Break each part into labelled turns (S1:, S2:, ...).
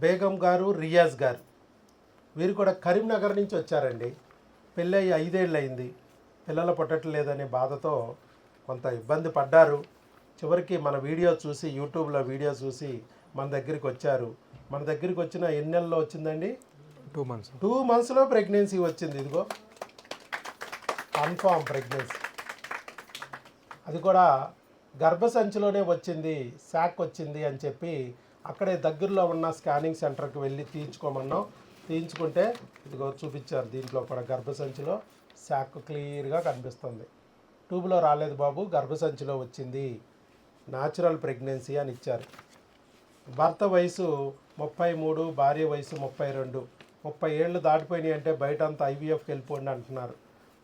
S1: బేగం గారు రియాజ్ గారు. వీరు కూడా కరీంనగర్ నుంచి వచ్చారండి. పెళ్ళయి ఐదేళ్ళు అయింది పిల్లలు పుట్టట్లేదనే బాధతో కొంత ఇబ్బంది పడ్డారు. చివరికి మన వీడియో చూసి యూట్యూబ్లో వీడియో చూసి మన దగ్గరికి వచ్చారు. మన దగ్గరికి వచ్చిన ఎన్ని నెలల్లో వచ్చిందండి?
S2: Two months.
S1: టూ మంత్స్లో ప్రెగ్నెన్సీ వచ్చింది. ఇదిగో. Confirm pregnancy. అది కూడా గర్భసంచిలోనే వచ్చింది. శాక్ వచ్చింది అని చెప్పి అక్కడే దగ్గరలో ఉన్న స్కానింగ్ సెంటర్కి వెళ్ళి తీయించుకోమన్నాం. తీయించుకుంటే ఇదిగో చూపించారు దీంట్లో కూడా గర్భసంచిలో శాక్ క్లియర్గా కనిపిస్తుంది. ట్యూబ్లో రాలేదు బాబు గర్భసంచిలో వచ్చింది. న్యాచురల్ ప్రెగ్నెన్సీ అని ఇచ్చారు. భర్త వయసు ముప్పై మూడు భార్య వయసు ముప్పై రెండు. ముప్పై ఏళ్ళు దాటిపోయినాయి అంటే బయట అంతా ఐవీఎఫ్కి వెళ్ళిపోండి అంటున్నారు.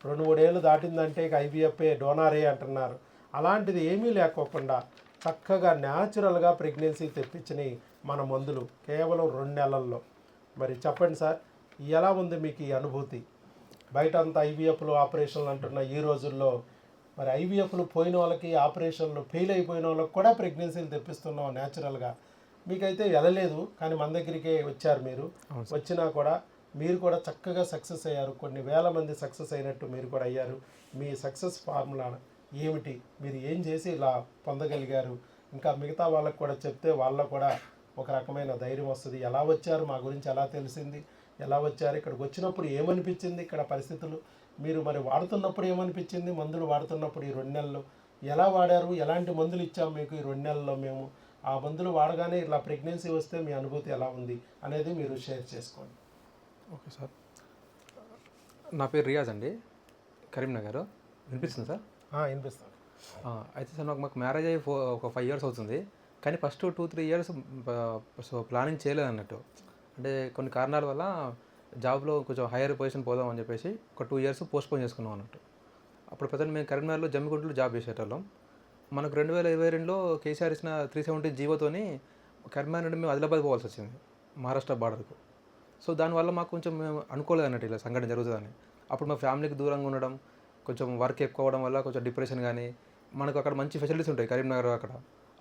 S1: రెండు మూడేళ్ళు దాటిందంటే ఇక ఐవీఎఫ్ఏ డోనారే అంటున్నారు. అలాంటిది ఏమీ లేకోకుండా చక్కగా న్యాచురల్గా ప్రెగ్నెన్సీ తెప్పించినాయి మన మందులు కేవలం రెండు నెలల్లో. మరి చెప్పండి సార్ ఎలా ఉంది మీకు ఈ అనుభూతి? బయట అంతా ఐవీఎఫ్లు ఆపరేషన్లు అంటున్న ఈ రోజుల్లో మరి ఐవీఎఫ్లు పోయిన వాళ్ళకి ఆపరేషన్లు ఫెయిల్ అయిపోయిన వాళ్ళకి కూడా ప్రెగ్నెన్సీలు తెప్పిస్తున్నాం న్యాచురల్గా. మీకైతే వెళ్ళలేదు కానీ మన దగ్గరికే వచ్చారు మీరు. వచ్చినా కూడా మీరు కూడా చక్కగా సక్సెస్ అయ్యారు. కొన్ని వేల మంది సక్సెస్ అయినట్టు మీరు కూడా అయ్యారు. మీ సక్సెస్ ఫార్ములా ఏమిటి? మీరు ఏం చేసి ఇలా పొందగలిగారు? ఇంకా మిగతా వాళ్ళకు కూడా చెప్తే వాళ్ళ కూడా ఒక రకమైన ధైర్యం వస్తుంది. ఎలా వచ్చారు? మా గురించి ఎలా తెలిసింది? ఎలా వచ్చారు? ఇక్కడికి వచ్చినప్పుడు ఏమనిపించింది? ఇక్కడ పరిస్థితులు? మీరు మరి వాడుతున్నప్పుడు ఏమనిపించింది? మందులు వాడుతున్నప్పుడు ఈ రెండు నెలలు? ఎలా వాడారు? ఎలాంటి మందులు ఇచ్చాం మీకు ఈ రెండు నెలల్లో మేము? ఆ మందులు వాడగానే ఇలా ప్రెగ్నెన్సీ వస్తే మీ అనుభూతి ఎలా ఉంది? అనేది మీరు షేర్ చేసుకోండి.
S2: Okay sir. నా పేరు రియాజ్ అండి. కరీంనగర్. వినిపిస్తుంది సార్? అయితే సార్ నాకు మాకు మ్యారేజ్ అయ్యి ఫో ఒక ఫైవ్ ఇయర్స్ అవుతుంది. కానీ first two three years so planning చేయలేదు అన్నట్టు. అంటే కొన్ని కారణాల వల్ల జాబ్లో కొంచెం హైయర్ పొజిషన్ పోదాం అని చెప్పేసి ఒక టూ ఇయర్స్ పోస్ట్పోన్ చేసుకున్నాం అన్నట్టు. అప్పుడు ప్రజెంట్ మేము కరీంనగర్లో జమ్మిగుంటలో జాబ్ చేసేటోళ్ళం. మనకు రెండు వేల ఇరవై రెండులో కేసీఆర్ ఇచ్చిన త్రీ సెవెంటీ జీవోతోని కరీంనగర్ నుండి మేము ఆదిలాబాద్ పోవాల్సి వచ్చింది మహారాష్ట్ర బార్డర్కు. సో దానివల్ల మాకు కొంచెం మేము అనుకోలేదు అన్నట్టు ఇలా సంఘటన జరుగుతుందని. అప్పుడు మా ఫ్యామిలీకి దూరంగా ఉండడం కొంచెం వర్క్ ఎక్కువ అవ్వడం వల్ల కొంచెం డిప్రెషన్ కానీ మనకు అక్కడ మంచి ఫెసిలిటీస్ ఉంటాయి కరీంనగర్ అక్కడ.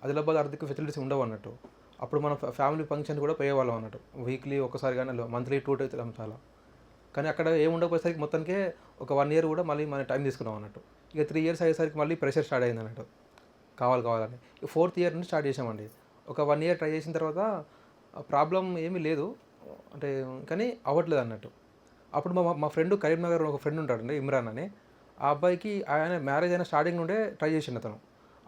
S2: ఆదిలాబాద్ ఆర్థిక ఫెసిలిటీస్ ఉండవు అన్నట్టు. అప్పుడు మనం ఫ్యామిలీ ఫంక్షన్ కూడా పోయేవాళ్ళం అన్నట్టు. వీక్లీ ఒకసారి కానీ మంత్లీ టూ టైమ్స్ చాలా. కానీ అక్కడ ఏం ఉండకపోయేసరికి మొత్తానికే ఒక వన్ ఇయర్ కూడా మళ్ళీ మనం టైం తీసుకున్నాం అన్నట్టు. ఇక త్రీ ఇయర్స్ అయ్యేసరికి మళ్ళీ ప్రెషర్ స్టార్ట్ అయింది అన్నట్టు. కావాలి కావాలని. ఫోర్త్ ఇయర్ నుంచి స్టార్ట్ చేసామండి. ఒక వన్ ఇయర్ ట్రై చేసిన తర్వాత ప్రాబ్లం ఏమీ లేదు. అంటే కానీ అవ్వట్లేదు అన్నట్టు. అప్పుడు మా మా ఫ్రెండ్ కరీంనగర్ ఒక ఫ్రెండ్ ఉంటాడండి ఇమ్రాన్ అని. ఆ అబ్బాయికి ఆయన మ్యారేజ్ అయిన స్టార్టింగ్ నుండే ట్రై చేసిండు అతను.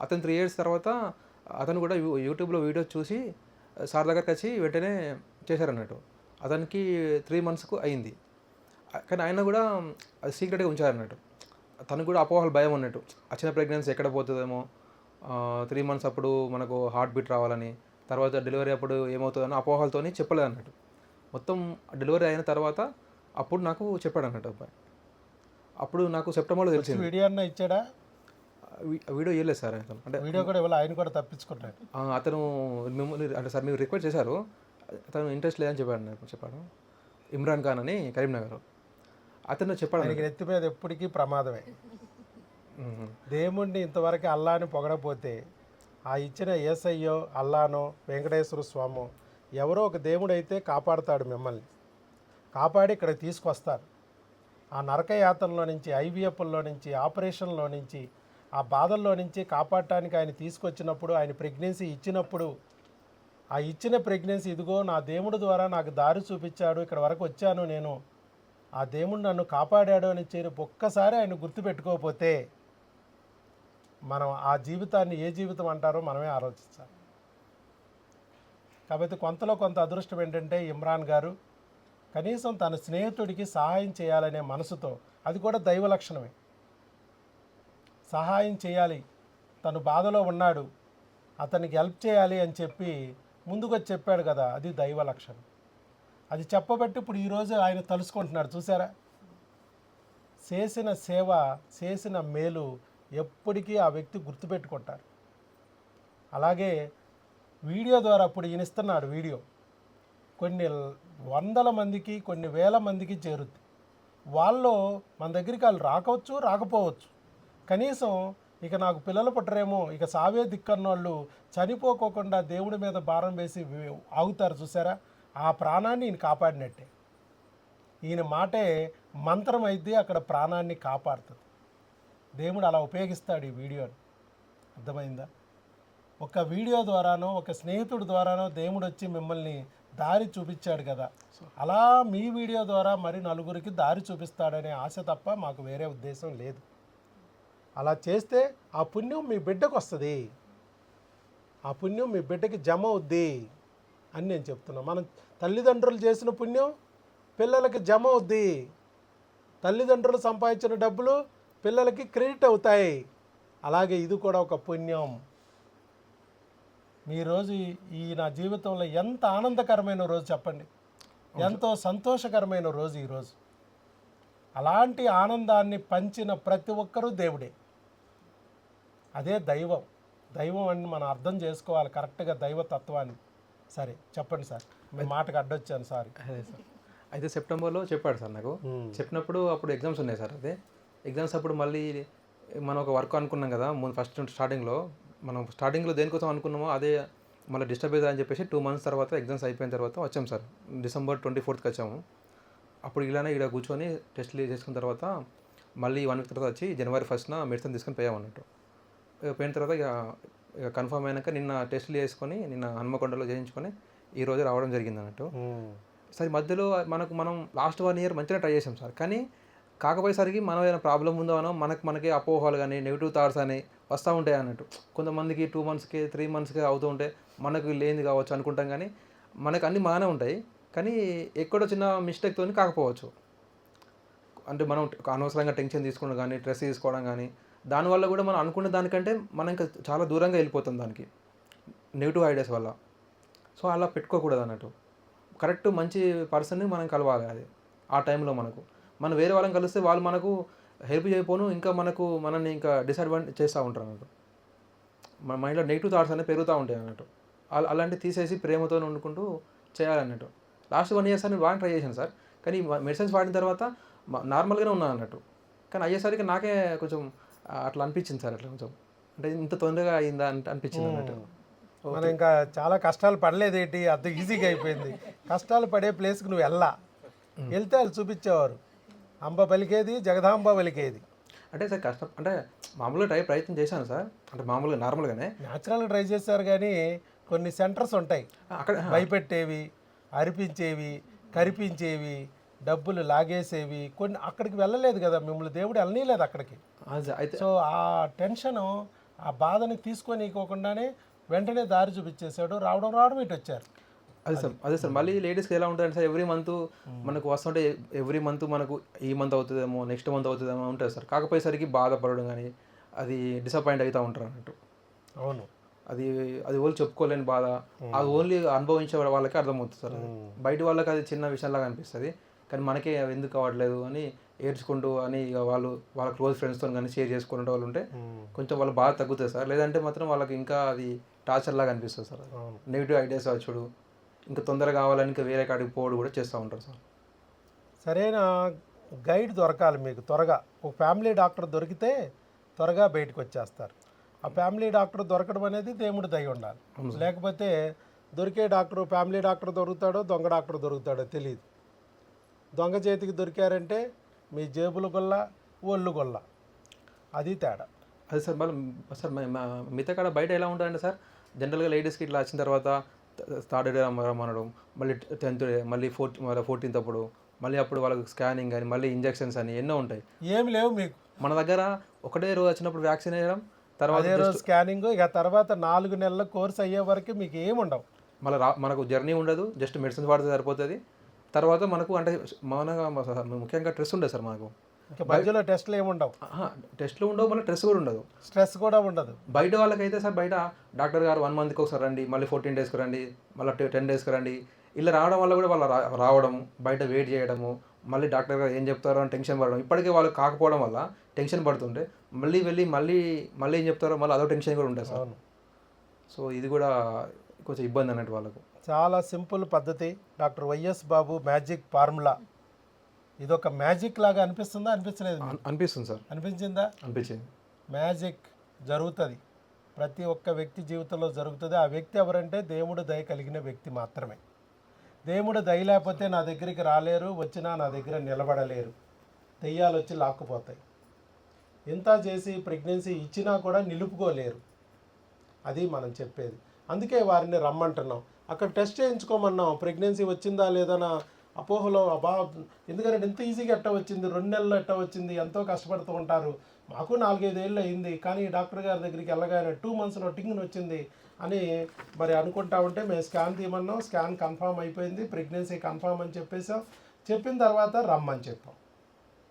S2: అతను త్రీ ఇయర్స్ తర్వాత అతను కూడా యూ- యూట్యూబ్లో వీడియోస్ చూసి సార్ దగ్గరికి వచ్చి వెంటనే చేశారన్నట్టు. అతనికి త్రీ మంత్స్కు అయింది. కానీ ఆయన కూడా అది సీక్రెట్గా ఉంచారన్నట్టు. తనకు కూడా అపోహలు భయం ఉన్నట్టు. వచ్చిన ప్రెగ్నెన్సీ ఎక్కడ పోతుందేమో త్రీ మంత్స్ అప్పుడు మనకు హార్ట్ బీట్ రావాలని తర్వాత డెలివరీ అప్పుడు ఏమవుతుందని అపోహలతోని చెప్పలేదు అన్నట్టు మొత్తం డెలివరీ అయిన తర్వాత అప్పుడు నాకు చెప్పాడు అన్నట్టు అబ్బాయి. అప్పుడు నాకు సెప్టెంబర్లో తెలిసింది.
S1: వీడియో అన్న ఇచ్చాడా?
S2: వీడియో ఇవ్వలేదు సార్ అతను. అంటే
S1: వీడియో కూడా ఇవ్వాలి? ఆయన కూడా తప్పించుకుంటాడు.
S2: అతను మిమ్మల్ని అంటే సార్ మీరు రిక్వెస్ట్ చేశారు. అతను ఇంట్రెస్ట్ లేదని చెప్పాడు నాకు చెప్పాడు. ఇమ్రాన్ ఖాన్ అని కరీంనగర్. అతను చెప్పాడు
S1: ఆయనకి నెత్తి మీద ఎప్పటికీ ప్రమాదమే. దేవుణ్ణి ఇంతవరకు అల్లాని పొగడపోతే ఆ ఇచ్చిన ఏసయ్యో అల్లానో వెంకటేశ్వర స్వామో ఎవరో ఒక దేవుడైతే కాపాడుతాడు మిమ్మల్ని. కాపాడి ఇక్కడ తీసుకొస్తారు. ఆ నరకయాతనలో నుంచి ఐవీఎఫ్లో నుంచి ఆపరేషన్లో నుంచి ఆ బాధల్లో నుంచి కాపాడటానికి ఆయన తీసుకొచ్చినప్పుడు ఆయన ప్రెగ్నెన్సీ ఇచ్చినప్పుడు ఆ ఇచ్చిన ప్రెగ్నెన్సీ ఇదిగో నా దేవుడు ద్వారా నాకు దారి చూపించాడు ఇక్కడ వరకు వచ్చాను నేను. ఆ దేవుడు నన్ను కాపాడాడు అని చేరి ఒక్కసారి ఆయన గుర్తుపెట్టుకోకపోతే మనం ఆ జీవితాన్ని ఏ జీవితం అంటారో మనమే ఆలోచించాలి. కాబట్టి కొంతలో కొంత అదృష్టం ఏంటంటే ఇమ్రాన్ గారు కనీసం తన స్నేహితుడికి సహాయం చేయాలనే మనసుతో అది కూడా దైవ లక్షణమే. సహాయం చేయాలి. తను బాధలో ఉన్నాడు. అతనికి హెల్ప్ చేయాలి అని చెప్పి ముందుగా చెప్పాడు కదా అది దైవ లక్షణం. అది చెప్పబట్టి ఇప్పుడు ఈరోజు ఆయన తలుసుకుంటున్నాడు చూసారా చేసిన సేవ చేసిన మేలు ఎప్పటికీ ఆ వ్యక్తి గుర్తుపెట్టుకుంటారు. అలాగే వీడియో ద్వారా అప్పుడు ఈయన ఇస్తున్నాడు వీడియో. కొన్ని వందల మందికి కొన్ని వేల మందికి చేరుద్ది. వాళ్ళు మన దగ్గరికి వాళ్ళు రాకవచ్చు రాకపోవచ్చు. కనీసం ఇక నాకు పిల్లలు పుట్టరేమో ఇక సావే దిక్కన్నోళ్ళు చనిపోకోకుండా దేవుడి మీద భారం వేసి ఆగుతారు చూసారా? ఆ ప్రాణాన్ని ఈయన కాపాడినట్టే. ఈయన మాటే మంత్రం అయితే అక్కడ ప్రాణాన్ని కాపాడుతుంది. దేవుడు అలా ఉపయోగిస్తాడు ఈ వీడియోని. అర్థమైందా? ఒక వీడియో ద్వారానో ఒక స్నేహితుడి ద్వారానో దేవుడు వచ్చి మిమ్మల్ని దారి చూపించాడు కదా. అలా మీ వీడియో ద్వారా మరి నలుగురికి దారి చూపిస్తాడనే ఆశ తప్ప మాకు వేరే ఉద్దేశం లేదు. అలా చేస్తే ఆ పుణ్యం మీ బిడ్డకు వస్తుంది. ఆ పుణ్యం మీ బిడ్డకి జమ అవుద్ది అని నేను చెప్తున్నా. మనం తల్లిదండ్రులు చేసిన పుణ్యం పిల్లలకి జమ అవుద్ది. తల్లిదండ్రులు సంపాదించిన డబ్బులు పిల్లలకి క్రెడిట్ అవుతాయి. అలాగే ఇది కూడా ఒక పుణ్యం. మీ రోజు ఈ- నా జీవితంలో ఎంత ఆనందకరమైన రోజు చెప్పండి. ఎంతో సంతోషకరమైన రోజు ఈరోజు అలాంటి ఆనందాన్ని పంచిన ప్రతి ఒక్కరూ దేవుడే. అదే దైవం. దైవం అని మనం అర్థం చేసుకోవాలి కరెక్ట్గా దైవతత్వాన్ని సరే చెప్పండి సార్. మీ మాటకు అడ్డొచ్చాను సారీ.
S2: అదే సార్. అయితే సెప్టెంబర్లో చెప్పాడు సార్ నాకు. చెప్పినప్పుడు అప్పుడు ఎగ్జామ్స్ ఉన్నాయి సార్ అదే. ఎగ్జామ్స్ అప్పుడు మళ్ళీ మనం ఒక వర్క్ అనుకున్నాం కదా ముందు ఫస్ట్ స్టార్టింగ్లో. మనం స్టార్టింగ్లో దేనికోసం అనుకున్నామో అదే మళ్ళీ డిస్టర్బ్ అవుతుంది అని చెప్పేసి టూ మంత్స్ తర్వాత ఎగ్జామ్స్ అయిపోయిన తర్వాత వచ్చాం సార్. డిసెంబర్ ట్వంటీ ఫోర్త్కి వచ్చాము. అప్పుడు ఇలానే ఇక్కడ కూర్చొని టెస్ట్లు చేసుకున్న తర్వాత మళ్ళీ వన్ వీక్ తర్వాత వచ్చి జనవరి ఫస్ట్న మెడిసిన్ తీసుకొని పోయామన్నట్టు పోయిన తర్వాత ఇక ఇక కన్ఫర్మ్ అయినాక నిన్న టెస్ట్లు చేసుకొని నిన్న హన్మకొండలో చేయించుకొని ఈ రోజు రావడం జరిగింది అన్నట్టు. సరే మధ్యలో మనకు మనం లాస్ట్ వన్ ఇయర్ మంచిగా ట్రై చేసాం సార్. కానీ కాకపోయేసరికి మనం ఏదైనా ప్రాబ్లం ఉందో అనో మనకు మనకి అపోహలు కానీ నెగిటివ్ థాట్స్ అని వస్తూ ఉంటాయి అన్నట్టు. కొంతమందికి టూ మంత్స్కి త్రీ మంత్స్కి అవుతూ ఉంటే మనకు లేనిది కావచ్చు అనుకుంటాం కానీ మనకు అన్నీ బాగానే ఉంటాయి. కానీ ఎక్కడో చిన్న మిస్టేక్తో కాకపోవచ్చు. అంటే మనం అనవసరంగా టెన్షన్ తీసుకోవడం కానీ స్ట్రెస్ తీసుకోవడం కానీ దానివల్ల కూడా మనం అనుకున్న దానికంటే మనం ఇంకా చాలా దూరంగా వెళ్ళిపోతాం దానికి. నెగిటివ్ ఐడియాస్ వల్ల. సో అలా పెట్టుకోకూడదు అన్నట్టు. కరెక్ట్ మంచి పర్సన్ని మనం కలవాలి అది. ఆ టైంలో మనకు. మనం వేరే వాళ్ళని కలిస్తే వాళ్ళు మనకు హెల్ప్ చేయకపోను ఇంకా మనకు మనల్ని ఇంకా డిసడ్వాంటేజ్ చేస్తూ ఉంటారు అన్నట్టు. మన మైండ్లో నెగిటివ్ థాట్స్ అనేవి పెరుగుతూ ఉంటాయి అన్నట్టు. అలా అలాంటివి తీసేసి ప్రేమతో వండుకుంటూ చేయాలన్నట్టు లాస్ట్ వన్ ఇయర్స్ అని బాగా ట్రై చేశాను సార్. కానీ మెడిసిన్స్ వాడిన తర్వాత నార్మల్గానే ఉన్నాను అన్నట్టు. కానీ అయ్యేసరికి నాకే కొంచెం అట్లా అనిపించింది సార్ అట్లా కొంచెం. అంటే ఇంత తొందరగా అయిందా అంటే అనిపించింది అన్నట్టు.
S1: మనం ఇంకా చాలా కష్టాలు పడలేదేంటి? అంత ఈజీగా అయిపోయింది. కష్టాలు పడే ప్లేస్కి నువ్వు వెళ్ళా. వెళ్తే వాళ్ళు చూపించేవారు. అంబ పలికేది జగదాంబ పలికేది.
S2: అంటే సార్ కష్టం అంటే మామూలుగా ట్రై ప్రయత్నం చేశాను సార్. అంటే మామూలుగా నార్మల్గానే.
S1: న్యాచురల్గా ట్రై చేశారు కానీ కొన్ని సెంటర్స్ ఉంటాయి.
S2: అక్కడ
S1: భయపెట్టేవి అరిపించేవి కరిపించేవి డబ్బులు లాగేసేవి. కొన్ని అక్కడికి వెళ్ళలేదు కదా మిమ్మల్ని దేవుడు వెళ్ళనీయలేదు అక్కడికి.
S2: అయితే
S1: సో ఆ టెన్షను ఆ బాధని తీసుకోనీకోకుండానే వెంటనే దారి చూపించేశాడు. రావడం రావడం ఇటు వచ్చారు.
S2: అదే సార్ అదే సార్. మళ్ళీ లేడీస్కి ఎలా ఉంటుంది సార్ ఎవ్రీ మంత్ మనకు వస్తుంటే ఎవ్రీ మంత్ మనకు ఈ మంత్ అవుతుందేమో నెక్స్ట్ మంత్ అవుతుందేమో ఉంటుంది సార్. కాకపోయేసరికి బాధపడడం కానీ అది డిసప్పాయింట్ అవుతూ ఉంటారు అన్నట్టు.
S1: అవును.
S2: అది అది ఓన్లీ చెప్పుకోలేని బాధ. అది ఓన్లీ అనుభవించే వాళ్ళకి అర్థమవుతుంది సార్ బయట వాళ్ళకి అది చిన్న విషయంలాగా అనిపిస్తుంది. కానీ మనకే ఎందుకు అవ్వట్లేదు అని ఏడ్చుకుంటూ అని ఇక వాళ్ళు వాళ్ళ క్లోజ్ ఫ్రెండ్స్తో కానీ షేర్ చేసుకునే వాళ్ళు ఉంటే కొంచెం వాళ్ళ బాధ తగ్గుతుంది సార్. లేదంటే మాత్రం వాళ్ళకి ఇంకా అది టార్చర్ లాగా అనిపిస్తుంది సార్ నెగిటివ్ ఐడియాస్ వచ్చుడు ఇంకా తొందరగా కావాలని ఇంకా వేరే కాడికి పోవడం కూడా చేస్తూ ఉంటారు సార్.
S1: సరైన గైడ్ దొరకాలి మీకు త్వరగా. ఒక ఫ్యామిలీ డాక్టర్ దొరికితే త్వరగా బయటకు వచ్చేస్తారు. ఆ ఫ్యామిలీ డాక్టర్ దొరకడం అనేది దేవుడి దయ ఉండాలి. లేకపోతే దొరికే డాక్టర్ ఫ్యామిలీ డాక్టర్ దొరుకుతాడో దొంగ డాక్టర్ దొరుకుతాడో తెలియదు దొంగ చేతికి దొరికారంటే మీ జేబుల గొల్ల ఒళ్ళు గొల్ల. అది తేడా.
S2: అదే సార్ మళ్ళీ సార్ మిగతా కాడ బయట ఎలా ఉంటుందంటే సార్? జనరల్గా లేడీస్కి ఇట్లా వచ్చిన తర్వాత థర్డ్ డే రమ్మనడం మళ్ళీ టెన్త్ డే మళ్ళీ ఫోర్త్ మళ్ళీ ఫోర్టీన్త్ అప్పుడు మళ్ళీ అప్పుడు వాళ్ళకి స్కానింగ్ కానీ మళ్ళీ ఇంజెక్షన్స్ అని ఎన్నో ఉంటాయి.
S1: ఏమి లేవు మీకు.
S2: మన దగ్గర ఒకటే రోజు వచ్చినప్పుడు వ్యాక్సిన్ వేయడం తర్వాత
S1: అదే రోజు స్కానింగ్ ఇక తర్వాత నాలుగు నెలల కోర్స్ అయ్యే వరకు మీకు ఏమి ఉండవు.
S2: మళ్ళీ మనకు జర్నీ ఉండదు జస్ట్ మెడిసిన్స్ వాడితే సరిపోతుంది. తర్వాత మనకు అంటే మన ముఖ్యంగా స్ట్రెస్ ఉండదు సార్ మనకు.
S1: ఇంకా మధ్యలో టెస్ట్లు ఏమి ఉండవు.
S2: టెస్ట్లు ఉండవు మళ్ళీ స్ట్రెస్ కూడా ఉండదు.
S1: స్ట్రెస్ కూడా ఉండదు.
S2: బయట వాళ్ళకైతే సార్ బయట డాక్టర్ గారు వన్ మంత్కి ఒకసారి రండి మళ్ళీ ఫోర్టీన్ డేస్కి రండి మళ్ళీ టెన్ డేస్కి రండి. ఇలా రావడం వల్ల కూడా వాళ్ళు రావడం బయట వెయిట్ చేయడము మళ్ళీ డాక్టర్ గారు ఏం చెప్తారో అని టెన్షన్ పడడం. ఇప్పటికే వాళ్ళు కాకపోవడం వల్ల టెన్షన్ పడుతుంటే మళ్ళీ వెళ్ళి మళ్ళీ మళ్ళీ ఏం చెప్తారో మళ్ళీ అదో టెన్షన్ కూడా ఉంటుంది సార్. సో ఇది కూడా కొంచెం ఇబ్బంది అన్నట్టు వాళ్ళకు.
S1: చాలా సింపుల్ పద్ధతి. Doctor YS Babu magic formula. ఇదొక మ్యాజిక్ లాగా అనిపిస్తుందా? అనిపించలేదు
S2: అనిపిస్తుంది సార్.
S1: అనిపించిందా?
S2: అనిపించింది.
S1: మ్యాజిక్ జరుగుతుంది. ప్రతి ఒక్క వ్యక్తి జీవితంలో జరుగుతుంది. ఆ వ్యక్తి ఎవరంటే దేవుడు దయ కలిగిన వ్యక్తి మాత్రమే. దేవుడు దయ లేకపోతే నా దగ్గరికి రాలేరు వచ్చినా నా దగ్గర నిలబడలేరు. దెయ్యాలు వచ్చి లాక్కుపోతాయి. ఇంత చేసి ప్రెగ్నెన్సీ ఇచ్చినా కూడా నిలుపుకోలేరు. అది మనం చెప్పేది. అందుకే వారిని రమ్మంటున్నాం. అక్కడ టెస్ట్ చేయించుకోమన్నాం. ప్రెగ్నెన్సీ వచ్చిందా లేదన్న అపోహలో అబా ఎందుకంటే ఎంత ఈజీగా ఎట్ట వచ్చింది? రెండు నెలలు ఎట్ట వచ్చింది? ఎంతో కష్టపడుతూ ఉంటారు. మాకు నాలుగైదు ఏళ్ళు అయింది. కానీ డాక్టర్ గారి దగ్గరికి వెళ్ళగానే టూ మంత్స్లో టింగ్ని వచ్చింది అని మరి అనుకుంటా ఉంటే మేము స్కాన్ తీయమన్నాం. స్కాన్ కన్ఫామ్ అయిపోయింది. ప్రెగ్నెన్సీ కన్ఫామ్ అని చెప్పేసాం చెప్పిన తర్వాత రమ్మని చెప్పాం.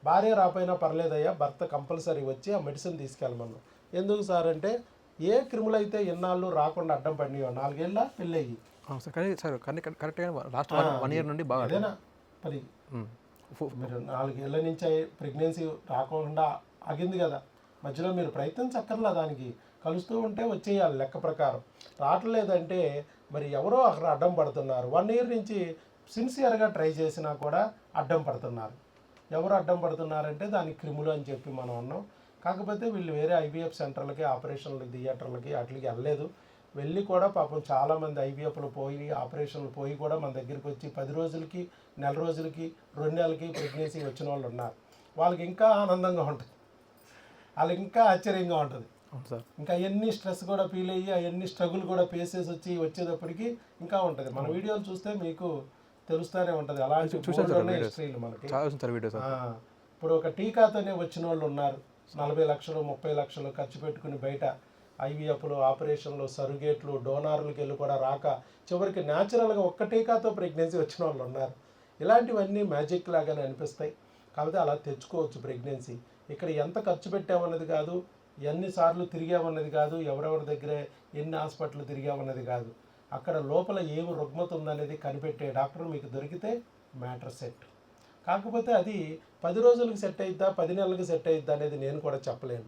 S1: భార్య రాపోయినా పర్లేదయ్యా. భర్త కంపల్సరీ వచ్చి ఆ మెడిసిన్ తీసుకెళ్ళమన్నాం. ఎందుకు సార్ అంటే ఏ క్రిములు అయితే రాకుండా అడ్డం పడినాయో నాలుగేళ్ళ పెళ్ళయ్యి.
S2: సార్ కానీ సార్ కానీ కరెక్ట్గా లాస్ట్ వన్ ఇయర్ నుండి బాగా
S1: మరి మీరు నాలుగేళ్ళ నుంచి ప్రెగ్నెన్సీ రాకుండా ఆగింది కదా. మధ్యలో మీరు ప్రయత్నించక్కర్లా దానికి. కలుస్తూ ఉంటే వచ్చేయాలి లెక్క ప్రకారం. రావట్లేదంటే మరి ఎవరో అక్కడ అడ్డం పడుతున్నారు. వన్ ఇయర్ నుంచి సిన్సియర్గా ట్రై చేసినా కూడా అడ్డం పడుతున్నారు. ఎవరు అడ్డం పడుతున్నారంటే దానికి క్రిములు అని చెప్పి మనం అన్నాం. కాకపోతే వీళ్ళు వేరే ఐవీఎఫ్ సెంటర్లకి ఆపరేషన్లు థియేటర్లకి వాటికి వెళ్ళలేదు. వెళ్ళి కూడా పాపం చాలామంది ఐవీఎఫ్లు పోయి ఆపరేషన్లు పోయి కూడా మన దగ్గరికి వచ్చి పది రోజులకి నెల రోజులకి రెండు నెలలకి ప్రెగ్నెన్సీ వచ్చిన వాళ్ళు ఉన్నారు. వాళ్ళకి ఇంకా ఆనందంగా ఉంటుంది. వాళ్ళకి ఇంకా ఆశ్చర్యంగా ఉంటుంది. ఇంకా ఎన్ని స్ట్రెస్ కూడా ఫీల్ అయ్యి అవన్నీ స్ట్రగుల్ కూడా ఫేసెస్ వచ్చి వచ్చేటప్పటికి ఇంకా ఉంటుంది. మన వీడియోలు చూస్తే మీకు తెలుస్తూనే ఉంటుంది. అలాంటి హిస్టరీలు మనకి. ఇప్పుడు ఒక టీకాతోనే వచ్చిన వాళ్ళు ఉన్నారు. నలభై లక్షలు ముప్పై లక్షలు ఖర్చు పెట్టుకుని బయట. ఐవీఎఫ్లు ఆపరేషన్లు సరుగేట్లు డోనార్లకి వెళ్ళి కూడా రాక చివరికి న్యాచురల్గా ఒక్క టీకాతో ప్రెగ్నెన్సీ వచ్చిన వాళ్ళు ఉన్నారు. ఇలాంటివన్నీ మ్యాజిక్ లాగానే అనిపిస్తాయి. కాబట్టి అలా తెచ్చుకోవచ్చు ప్రెగ్నెన్సీ. ఇక్కడ ఎంత ఖర్చు పెట్టామన్నది కాదు ఎన్నిసార్లు తిరిగామన్నది కాదు ఎవరెవరి దగ్గర ఎన్ని హాస్పిటల్ తిరిగామన్నది కాదు. అక్కడ లోపల ఏమి రుగ్మత ఉందనేది కనిపెట్టే డాక్టర్ మీకు దొరికితే మ్యాటర్ సెట్. కాకపోతే అది పది రోజులకు సెట్ అయిద్దా పది నెలలకు సెట్ అయిద్దా అనేది నేను కూడా చెప్పలేను.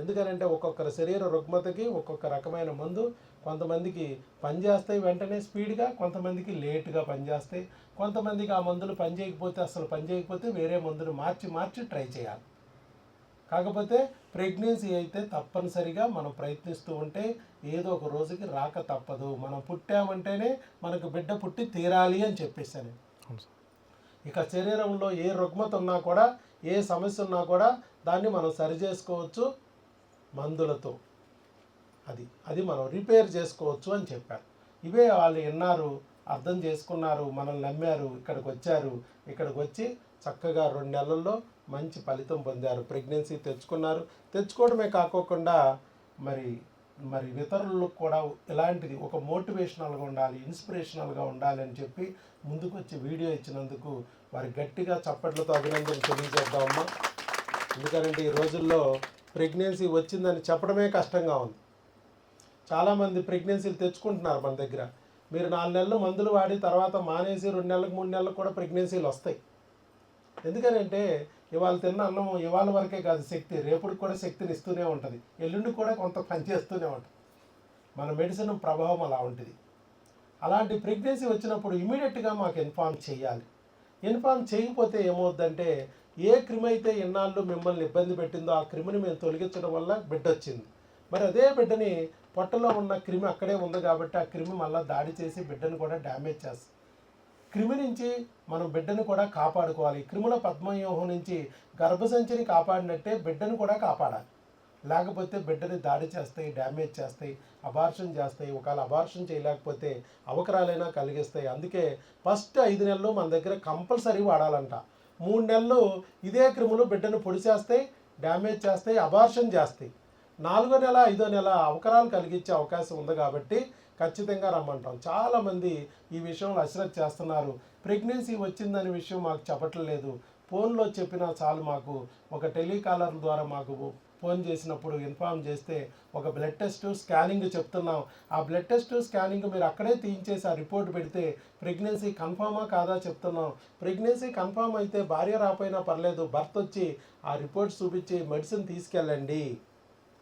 S1: ఎందుకనంటే ఒక్కొక్కరి శరీర రుగ్మతకి ఒక్కొక్క రకమైన మందు కొంతమందికి పనిచేస్తాయి వెంటనే స్పీడ్గా కొంతమందికి లేట్గా పనిచేస్తాయి. కొంతమందికి ఆ మందులు పనిచేయకపోతే అసలు పనిచేయకపోతే వేరే మందులు మార్చి మార్చి ట్రై చేయాలి. కాకపోతే ప్రెగ్నెన్సీ అయితే తప్పనిసరిగా మనం ప్రయత్నిస్తూ ఉంటే ఏదో ఒక రోజుకి రాక తప్పదు. మనం పుట్టామంటేనే మనకు బిడ్డ పుట్టి తీరాలి అని చెప్పేసాను. ఇక శరీరంలో ఏ రుగ్మత ఉన్నా కూడా ఏ సమస్య ఉన్నా కూడా దాన్ని మనం సరి చేసుకోవచ్చు. మందులతో. అది అది మనం రిపేర్ చేసుకోవచ్చు అని చెప్పారు. ఇవే వాళ్ళు విన్నారు అర్థం చేసుకున్నారు మనల్ని నమ్మారు ఇక్కడికి వచ్చారు ఇక్కడికి వచ్చి చక్కగా రెండు నెలల్లో మంచి ఫలితం పొందారు. ప్రెగ్నెన్సీ తెచ్చుకున్నారు. తెచ్చుకోవడమే కాకోకుండా మరి మరి ఇతరులకు కూడా ఇలాంటిది ఒక మోటివేషనల్గా ఉండాలి ఇన్స్పిరేషనల్గా ఉండాలి అని చెప్పి ముందుకు వచ్చి వీడియో ఇచ్చినందుకు వారి గట్టిగా చప్పట్లతో అభినందన తెలియజేద్దామమ్మా ఎందుకంటే ఈ రోజుల్లో ప్రెగ్నెన్సీ వచ్చిందని చెప్పడమే కష్టంగా ఉంది. చాలామంది ప్రెగ్నెన్సీలు తెచ్చుకుంటున్నారు మన దగ్గర. మీరు నాలుగు నెలలు మందులు వాడి తర్వాత మానేసి రెండు నెలలకు మూడు నెలలకు కూడా ప్రెగ్నెన్సీలు వస్తాయి. ఎందుకనంటే ఇవాళ తిన్న అన్నం ఇవాళ వరకే కాదు శక్తి. రేపుడికి కూడా శక్తిని ఇస్తూనే ఉంటుంది. ఎల్లుండి కూడా కొంత పని చేస్తూనే ఉంటుంది. మన మెడిసిన్ ప్రభావం అలా ఉంటుంది. అలాంటి ప్రెగ్నెన్సీ వచ్చినప్పుడు ఇమీడియట్గా మాకు ఇన్ఫామ్ చేయాలి. ఇన్ఫామ్ చేయకపోతే ఏమవుద్దంటే ఏ క్రిమి అయితే ఇన్నాళ్ళు మిమ్మల్ని ఇబ్బంది పెట్టిందో ఆ క్రిమిని మేము తొలగించడం వల్ల బిడ్డ వచ్చింది మరి అదే బిడ్డని పొట్టలో ఉన్న క్రిమి అక్కడే ఉంది కాబట్టి ఆ క్రిమి మళ్ళీ దాడి చేసి బిడ్డను కూడా డ్యామేజ్ చేస్తుంది. క్రిమి నుంచి మనం బిడ్డను కూడా కాపాడుకోవాలి. క్రిముల పద్మవ్యూహం నుంచి గర్భసంచిని కాపాడినట్టే బిడ్డను కూడా కాపాడాలి. లేకపోతే బిడ్డని దాడి చేస్తాయి డ్యామేజ్ చేస్తాయి అబార్షన్ చేస్తాయి. ఒకవేళ అబార్షన్ చేయలేకపోతే అవకరాలైనా కలిగిస్తాయి. అందుకే ఫస్ట్ ఐదు నెలలు మన దగ్గర కంపల్సరీ వాడాలంట. మూడు నెలలు ఇదే క్రిములు బిడ్డను పొడిచేస్తాయి డ్యామేజ్ చేస్తాయి అబార్షన్ చేస్తాయి నాలుగో నెల ఐదో నెల అవకరాలు కలిగించే అవకాశం ఉంది కాబట్టి ఖచ్చితంగా రమ్మంటాం. చాలామంది ఈ విషయంలో అశ్రద్ధ చేస్తున్నారు. ప్రెగ్నెన్సీ వచ్చిందనే విషయం మాకు చెప్పట్లేదు. ఫోన్లో చెప్పినా చాలు మాకు. ఒక టెలికాలర్ ద్వారా మాకు ఫోన్ చేసినప్పుడు ఇన్ఫామ్ చేస్తే ఒక బ్లడ్ టెస్ట్ స్కానింగ్ చెప్తున్నాం. ఆ బ్లడ్ టెస్ట్ స్కానింగ్ మీరు అక్కడే తీయించేసి ఆ రిపోర్ట్ పెడితే ప్రెగ్నెన్సీ కన్ఫామా కాదా చెప్తున్నాం. ప్రెగ్నెన్సీ కన్ఫామ్ అయితే భార్య రాపోయినా పర్లేదు భర్త వచ్చి ఆ రిపోర్ట్ చూపించి మెడిసిన్ తీసుకెళ్ళండి.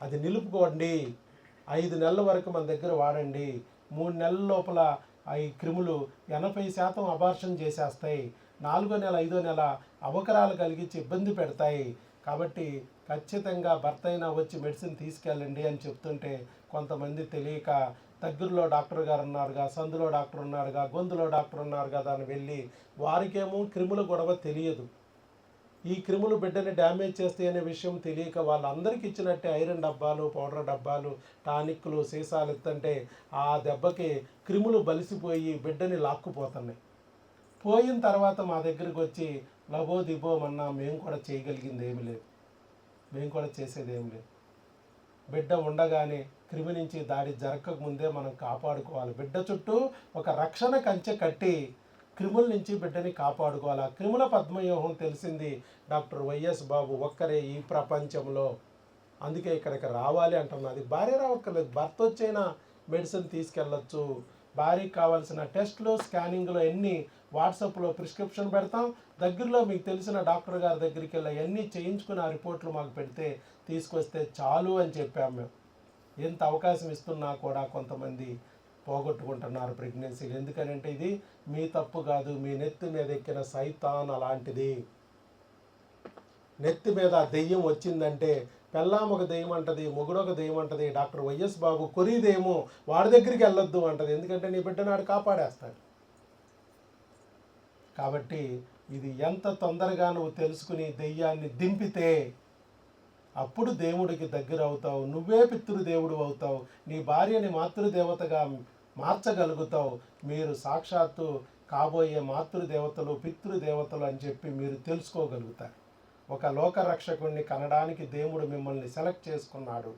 S1: అది నిలుపుకోండి. ఐదు నెలల వరకు మన దగ్గర వాడండి. మూడు నెలల లోపల ఈ క్రిములు ఎనభై శాతం అబార్షన్ చేసేస్తాయి. నాలుగో నెల ఐదో నెల అవకరాలు కలిగించి ఇబ్బంది పెడతాయి. కాబట్టి ఖచ్చితంగా భర్త అయినా వచ్చి మెడిసిన్ తీసుకెళ్ళండి అని చెప్తుంటే కొంతమంది తెలియక దగ్గరలో డాక్టర్ గారు ఉన్నారుగా సందులో డాక్టర్ ఉన్నారుగా గొంతులో డాక్టర్ ఉన్నారుగా దాన్ని వెళ్ళి వారికేమో క్రిముల గొడవ తెలియదు. ఈ క్రిములు బిడ్డని డ్యామేజ్ చేస్తాయి అనే విషయం తెలియక వాళ్ళందరికీ ఇచ్చినట్టే ఐరన్ డబ్బాలు పౌడర్ డబ్బాలు టానిక్లు సీసాలు ఎత్తంటే ఆ దెబ్బకి క్రిములు బలిసిపోయి బిడ్డని లాక్కుపోతున్నాయి. పోయిన తర్వాత మా దగ్గరికి వచ్చి లబో దిబోమన్నా మేము కూడా చేయగలిగింది ఏమి లేదు. మేము కూడా చేసేది ఏమి లేదు. బిడ్డ ఉండగానే క్రిమి నుంచి దాడి జరగక ముందే మనం కాపాడుకోవాలి. బిడ్డ చుట్టూ ఒక రక్షణ కంచె కట్టి క్రిముల నుంచి బిడ్డని కాపాడుకోవాలి. ఆ క్రిముల పద్మవ్యూహం తెలిసింది డాక్టర్ వైఎస్ బాబు ఒక్కరే ఈ ప్రపంచంలో. అందుకే ఇక్కడికి రావాలి అంటున్నది భార్య రావక్కర్లేదు. భర్త వచ్చైనా మెడిసిన్ తీసుకెళ్ళొచ్చు. భార్యకి కావాల్సిన టెస్ట్లు స్కానింగ్లు ఎన్ని వాట్సాప్లో ప్రిస్క్రిప్షన్ పెడతాం. దగ్గరలో మీకు తెలిసిన డాక్టర్ గారి దగ్గరికి వెళ్ళి అన్నీ చేయించుకుని ఆ రిపోర్ట్లు మాకు పెడితే తీసుకొస్తే చాలు అని చెప్పాము మేము. ఎంత అవకాశం ఇస్తున్నా కూడా కొంతమంది పోగొట్టుకుంటున్నారు ప్రెగ్నెన్సీలు. ఎందుకనంటే ఇది మీ తప్పు కాదు మీ నెత్తి మీద ఎక్కిన సైతాన్ అలాంటిది. నెత్తి మీద ఆ దెయ్యం వచ్చిందంటే పెళ్ళాం ఒక దెయ్యం అంటది మొగుడు ఒక దెయ్యం అంటది డాక్టర్ వైఎస్ బాబు కొరీదేమో వాడి దగ్గరికి వెళ్ళొద్దు అంటది. ఎందుకంటే నీ బిడ్డ నాడు కాపాడేస్తాడు. కాబట్టి ఇది ఎంత తొందరగా నువ్వు తెలుసుకుని దెయ్యాన్ని దింపితే అప్పుడు దేవుడికి దగ్గర అవుతావు. నువ్వే పితృదేవుడు అవుతావు. నీ భార్యని మాతృదేవతగా మార్చగలుగుతావు. మీరు సాక్షాత్తు కాబోయే మాతృదేవతలు పితృదేవతలు అని చెప్పి మీరు తెలుసుకోగలుగుతారు. ఒక లోకరక్షకుణ్ణి కనడానికి దేవుడు మిమ్మల్ని సెలెక్ట్ చేసుకున్నాడు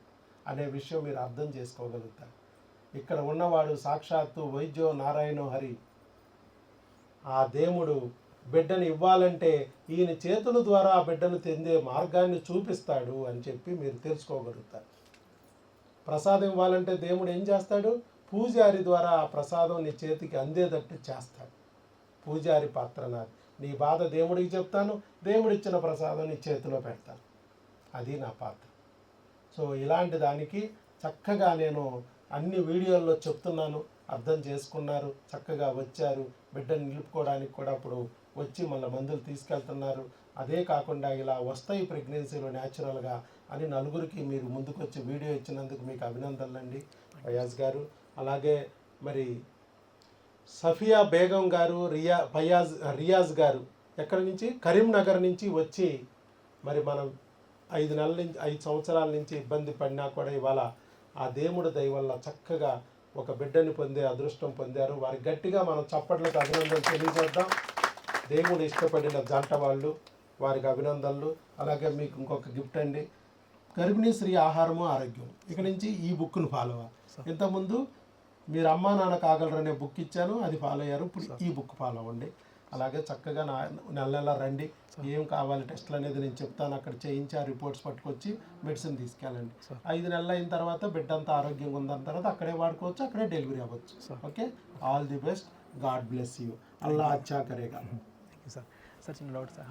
S1: అనే విషయం మీరు అర్థం చేసుకోగలుగుతారు. ఇక్కడ ఉన్నవాడు సాక్షాత్తు వైద్యో నారాయణో హరి. ఆ దేవుడు బిడ్డను ఇవ్వాలంటే ఈయన చేతుల ద్వారా ఆ బిడ్డను తెందే మార్గాన్ని చూపిస్తాడు అని చెప్పి మీరు తెలుసుకోగలుగుతారు. ప్రసాదం ఇవ్వాలంటే దేవుడు ఏం చేస్తాడు? పూజారి ద్వారా ఆ ప్రసాదం నీ చేతికి అందేటట్టు చేస్తాడు. పూజారి పాత్ర నాది నీ బాధ దేవుడికి చెప్తాను దేవుడిచ్చిన ప్రసాదం నీ చేతిలో పెడతాను. అది నా పాత్ర. సో ఇలాంటి దానికి చక్కగా నేను అన్ని వీడియోల్లో చెప్తున్నాను అర్థం చేసుకున్నారు చక్కగా వచ్చారు బిడ్డను నిలుపుకోవడానికి కూడా అప్పుడు వచ్చి మళ్ళీ మందులు తీసుకెళ్తున్నారు. అదే కాకుండా ఇలా వస్తాయి ప్రెగ్నెన్సీలో న్యాచురల్గా అని నలుగురికి మీరు ముందుకొచ్చి వీడియో ఇచ్చినందుకు మీకు అభినందనలు అండి ఫయాజ్ గారు అలాగే మరి సఫియా బేగం గారు రియా ఫయాజ్ రియాజ్ గారు ఎక్కడి నుంచి? కరీంనగర్ నుంచి వచ్చి మరి మనం ఐదు నెలల నుంచి ఐదు సంవత్సరాల నుంచి ఇబ్బంది పడినా కూడా ఇవాళ ఆ దేవుడి దయ వల్ల చక్కగా ఒక బిడ్డని పొందే అదృష్టం పొందారు. వారికి గట్టిగా మనం చప్పట్లకు అభినందనలు తెలియజేద్దాం. దేవుడు ఇష్టపడిన జంట వాళ్ళు వారికి అభినందనలు. అలాగే మీకు ఇంకొక గిఫ్ట్ అండి. గర్భిణీ స్త్రీ ఆహారము ఆరోగ్యం. ఇక నుంచి ఈ బుక్ను ఫాలో అవ్వాలి. ఇంతకుముందు మీరు అమ్మా నాన్న కాగలరు అనే బుక్ ఇచ్చాను అది ఫాలో అయ్యారు. ఇప్పుడు ఈ బుక్ ఫాలో అవ్వండి. అలాగే చక్కగా నా నెల నెల రండి. ఏం కావాలి టెస్ట్లు అనేది నేను చెప్తాను. అక్కడ చేయించి ఆ రిపోర్ట్స్ పట్టుకొచ్చి మెడిసిన్ తీసుకెళ్ళండి. ఐదు నెలలు అయిన తర్వాత బిడ్డ అంతా ఆరోగ్యంగా ఉందని తర్వాత అక్కడే వాడుకోవచ్చు అక్కడే డెలివరీ అవ్వచ్చు. Okay? All the best. God bless you. Allah అచ్చాకరేగా. కరేగా
S2: థ్యాంక్ యూ సార్ సార్ చిన్న డౌట్ సార్